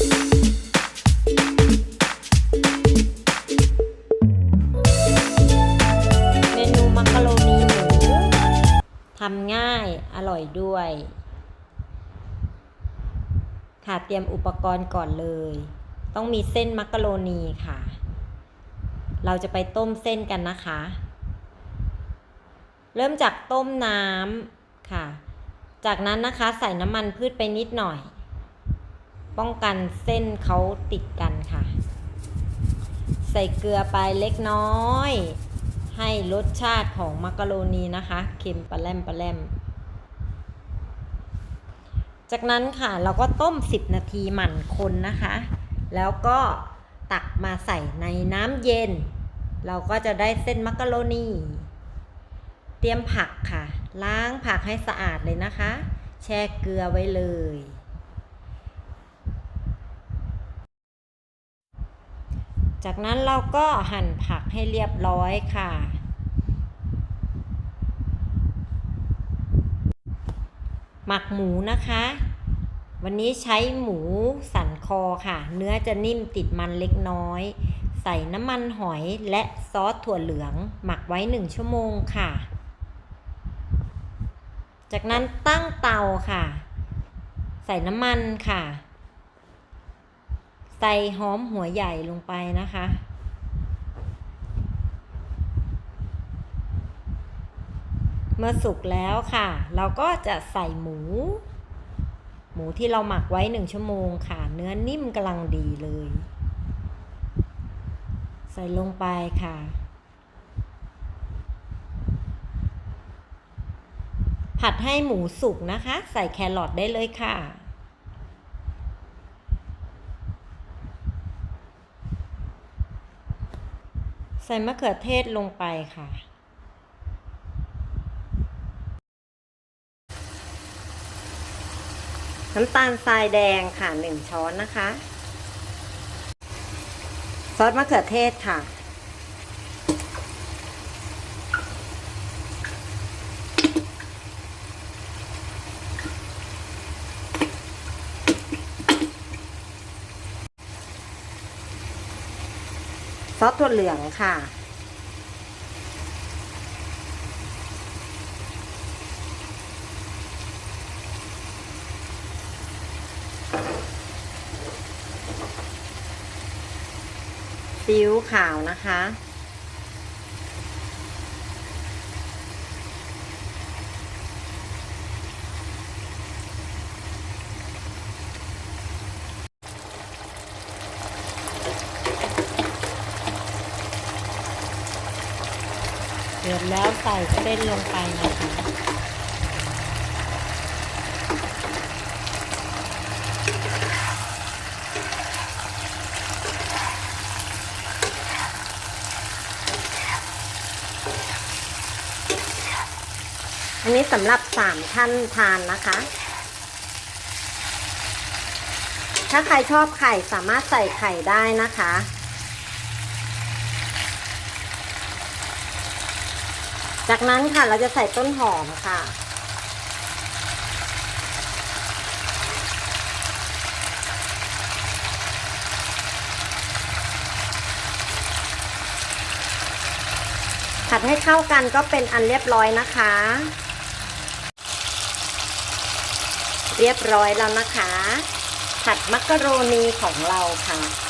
เมนูมักกะโรนีหมูทำง่ายอร่อยด้วย ค่ะเตรียมอุปกรณ์ก่อนเลย ต้องมีเส้นมักกะโรนีค่ะ เราจะไปต้มเส้นกันนะคะ เริ่มจากต้มน้ำค่ะ จากนั้นนะคะใส่น้ำมันพืชไปนิดหน่อย ป้องกันเส้นเขาติดกันค่ะ ใส่เกลือไปเล็กน้อย ให้รสชาติของมักกะโรนีนะคะ เค็มปลาแรมปลาแรมจากนั้นค่ะเราก็ต้ม 10 นาทีหมั่นคนนะคะ แล้วก็ตักมาใส่ในน้ำเย็น เราก็จะได้เส้นมักกะโรนี เตรียมผักค่ะ ล้างผักให้สะอาดเลยนะคะ แช่เกลือไว้เลย จากนั้นเราก็หั่นผักให้เรียบร้อยค่ะ หมักหมูนะคะ วันนี้ใช้หมูสันคอค่ะ เนื้อจะนิ่มติดมันเล็กน้อย ใส่น้ำมันหอยและซอสถั่วเหลือง หมักไว้1ชั่วโมงค่ะ จากนั้นตั้งเตาค่ะ ใส่น้ำมันค่ะ ใส่หอมหัวใหญ่ลงไปนะคะ เมื่อสุกแล้วค่ะ เราก็จะใส่หมู หมูที่เราหมักไว้หนึ่งชั่วโมงค่ะ เนื้อนิ่มกำลังดีเลย ใส่ลงไปค่ะ ผัดให้หมูสุกนะคะ ใส่แครอทได้เลยค่ะ ใส่มะเขือเทศลงไปค่ะ น้ำตาลทรายแดงค่ะหนึ่งช้อนนะคะ ซอสมะเขือเทศค่ะ ซอสถั่วเหลืองค่ะ ซีอิ๊วขาวนะคะ ดือดแล้วใส่เส้นลงไปนะคะ อันนี้สำหรับสามท่านทานนะคะ ถ้าใครชอบไข่สามารถใส่ไข่ได้นะคะ จากนั้นค่ะเราจะใส่ต้นหอมค่ะ ผัดให้เข้ากันก็เป็นอันเรียบร้อยนะคะ เรียบร้อยแล้วนะคะ ผัดมักกะโรนีของเราค่ะ